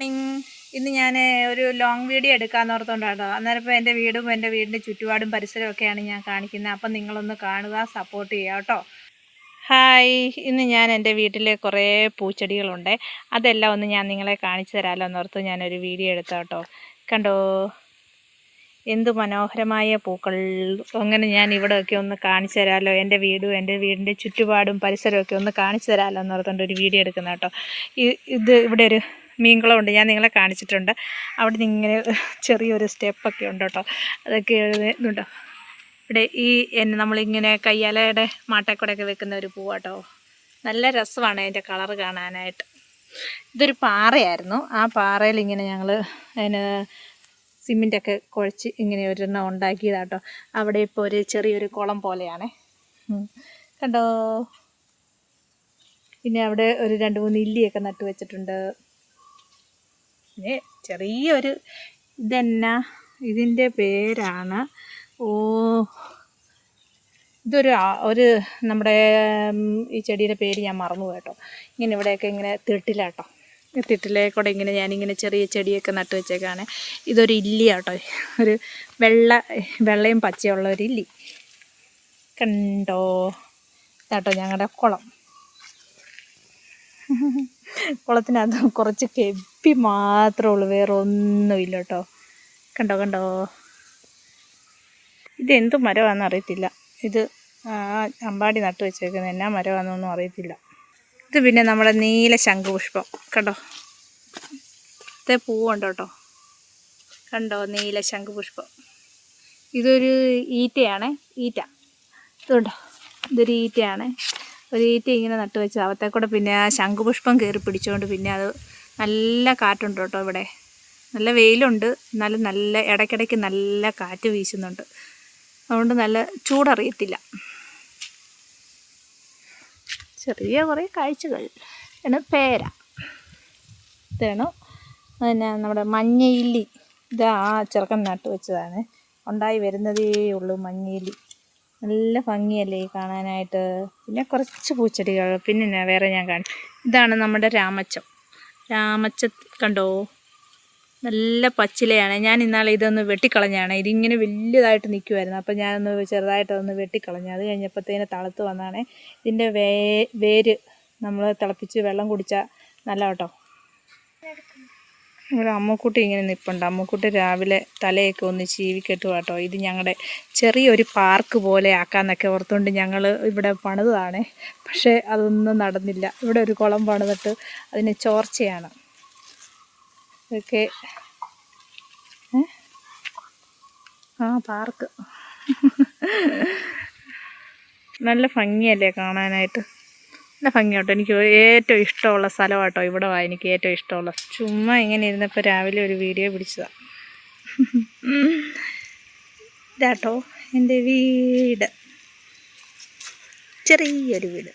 Morning ഇന്ന് ഞാൻ ഒരു ലോങ് വീഡിയോ എടുക്കാമെന്ന് ഓർത്തോണ്ടാട്ടോ. അന്നേരം ഇപ്പോൾ എന്റെ വീടും എന്റെ വീടിന്റെ ചുറ്റുപാടും പരിസരമൊക്കെയാണ് ഞാൻ കാണിക്കുന്നത് അപ്പം നിങ്ങളൊന്ന് കാണുക സപ്പോർട്ട് ചെയ്യുക കേട്ടോ. ഹായ് ഇന്ന് ഞാൻ എന്റെ വീട്ടിൽ കുറേ പൂച്ചെടികളുണ്ട്. അതെല്ലാം ഒന്ന് ഞാൻ നിങ്ങളെ കാണിച്ചു തരാമല്ലോ എന്നോർത്ത് ഞാനൊരു വീഡിയോ എടുത്ത കേട്ടോ. കണ്ടോ? എന്ത് മനോഹരമായ പൂക്കൾ. അങ്ങനെ ഞാൻ ഇവിടെയൊക്കെ ഒന്ന് കാണിച്ചു തരാമല്ലോ എന്റെ വീടും എന്റെ വീടിന്റെ ചുറ്റുപാടും പരിസരമൊക്കെ ഒന്ന് കാണിച്ചു തരാമല്ലോ എന്നോർത്തുകൊണ്ട് ഒരു വീഡിയോ എടുക്കുന്ന കേട്ടോ. ഇത് ഇവിടെ ഒരു മീൻകുളമുണ്ട്. ഞാൻ നിങ്ങളെ കാണിച്ചിട്ടുണ്ട്. അവിടെ നിന്ന് ഇങ്ങനെ ചെറിയൊരു സ്റ്റെപ്പൊക്കെ ഉണ്ട് കേട്ടോ. അതൊക്കെ എഴുതുന്നുണ്ടോ ഇവിടെ ഈ നമ്മളിങ്ങനെ കയ്യാലയുടെ മാട്ടക്കൂടെയൊക്കെ വെക്കുന്ന ഒരു പൂവാട്ടോ നല്ല രസമാണ് അതിന്റെ കളർ കാണാനായിട്ട്. ഇതൊരു പാറയായിരുന്നു. ആ പാറയിൽ ഇങ്ങനെ ഞങ്ങൾ അതിന് സിമെന്റൊക്കെ കുഴച്ച് ഇങ്ങനെ ഒരെണ്ണം ഉണ്ടാക്കിയതാട്ടോ അവിടെ ഇപ്പോൾ ഒരു ചെറിയൊരു കുളം പോലെയാണ്. കണ്ടോ? പിന്നെ അവിടെ ഒരു രണ്ട് മൂന്ന് ഇല്ലിയൊക്കെ നട്ടു വെച്ചിട്ടുണ്ട് ചെറിയൊരു ഇതെന്നാ? ഇതിന്റെ പേരാണ് ഓ ഇതൊരു ഒരു നമ്മുടെ ഈ ചെടിയുടെ പേര് ഞാൻ മറന്നു കേട്ടോ ഇങ്ങനെ ഇവിടെയൊക്കെ ഇങ്ങനെ തിട്ടിലാട്ടോ. തിട്ടിലെ കൂടെ ഇങ്ങനെ ഞാനിങ്ങനെ ചെറിയ ചെടിയൊക്കെ നട്ടു വെച്ചേക്കാണ്. ഇതൊരു ഇല്ലി കേട്ടോ ഒരു വെള്ള വെള്ളയും പച്ചയുള്ള ഒരു ഇല്ലി കണ്ടോ? ഇതാട്ടോ ഞങ്ങളുടെ കുളം. കുളത്തിനകത്ത് കുറച്ച് കെപ്പി മാത്രമേ ഉള്ളൂ. വേറെ ഒന്നുമില്ല കേട്ടോ. കണ്ടോ കണ്ടോ? ഇതെന്ത് മരമാണെന്ന് അറിയത്തില്ല. ഇത് അമ്പാടി നട്ടു വെച്ചേക്കുന്നത് എന്നാ മരമാണെന്നൊന്നും അറിയത്തില്ല. ഇത് പിന്നെ നമ്മുടെ നീല ശംഖുപുഷ്പം. കണ്ടോ? ഇത്ത പൂവുണ്ട് കേട്ടോ? കണ്ടോ? നീല ശംഖുപുഷ്പം. ഇതൊരു ഈറ്റയാണ്. ഈറ്റ. ഇതുണ്ടോ? ഇതൊരു ഈറ്റയാണ്. ഒരു ഈറ്റ ഇങ്ങനെ നട്ടു വെച്ചു അവത്തെ കൂടെ പിന്നെ ആ ശംഖുപുഷ്പം കയറി പിടിച്ചുകൊണ്ട് പിന്നെ അത് നല്ല കാറ്റുണ്ട് കേട്ടോ ഇവിടെ. നല്ല വെയിലുണ്ട്. എന്നാലും നല്ല ഇടയ്ക്കിടയ്ക്ക് നല്ല കാറ്റ് വീശുന്നുണ്ട്. അതുകൊണ്ട് നല്ല ചൂടറിയത്തില്ല. ചെറിയ കുറേ കാഴ്ചകൾ. ആണ് പേര. ഇതാണ് പിന്നെ നമ്മുടെ മഞ്ഞയില്ലി ഇതാ ആ ചെറുക്കൻ നട്ടു വെച്ചതാണ്. ഉണ്ടായി വരുന്നതേ ഉള്ളൂ മഞ്ഞയില്ലി നല്ല ഭംഗിയല്ലേ കാണാനായിട്ട്. പിന്നെ കുറച്ച് പൂച്ചെടികൾ പിന്നെ വേറെ ഞാൻ കാണും ഇതാണ് നമ്മുടെ രാമച്ചം. രാമച്ച കണ്ടോ? നല്ല പച്ചിലയാണ്. ഞാൻ ഇന്നാളെ ഇതൊന്ന് വെട്ടിക്കളഞ്ഞാണ്. ഇതിങ്ങനെ വലിയതായിട്ട് നിൽക്കുമായിരുന്നു അപ്പോൾ ഞാനൊന്ന് ചെറുതായിട്ടൊന്ന് വെട്ടിക്കളഞ്ഞു. അത് കഴിഞ്ഞപ്പോഴത്തേന് തളത്ത് വന്നാണ്. ഇതിന്റെ വേ വേര് നമ്മൾ തിളപ്പിച്ച് വെള്ളം കുടിച്ചാൽ നല്ല കേട്ടോ. ഇവിടെ അമ്മക്കുട്ടി ഇങ്ങനെ നിൽപ്പുണ്ട് അമ്മക്കുട്ടി രാവിലെ തലയൊക്കെ ഒന്ന് ചീവിക്കെട്ടു കേട്ടോ ഇത് ഞങ്ങളുടെ ചെറിയൊരു പാർക്ക് പോലെ ആക്കാന്നൊക്കെ ഓർത്തുകൊണ്ട് ഞങ്ങൾ ഇവിടെ പണിതാണ്. പക്ഷേ അതൊന്നും നടന്നില്ല. ഇവിടെ ഒരു കുളം പണിതിട്ട് അതിന് ചോർച്ചയാണ്. ഇതൊക്കെ? ആ പാർക്ക്. നല്ല ഭംഗിയല്ലേ കാണാനായിട്ട്? നല്ല ഭംഗിയാട്ടോ എനിക്ക് ഏറ്റവും ഇഷ്ടമുള്ള സ്ഥലമാട്ടോ ഇവിടെ വാ. എനിക്ക് ഏറ്റവും ഇഷ്ടമുള്ള ചുമ്മാ ഇങ്ങനെ ഇരുന്നപ്പോൾ രാവിലെ ഒരു വീഡിയോ പിടിച്ചതാണ് ഇതാട്ടോ എന്റെ വീട്. ചെറിയൊരു വീട്.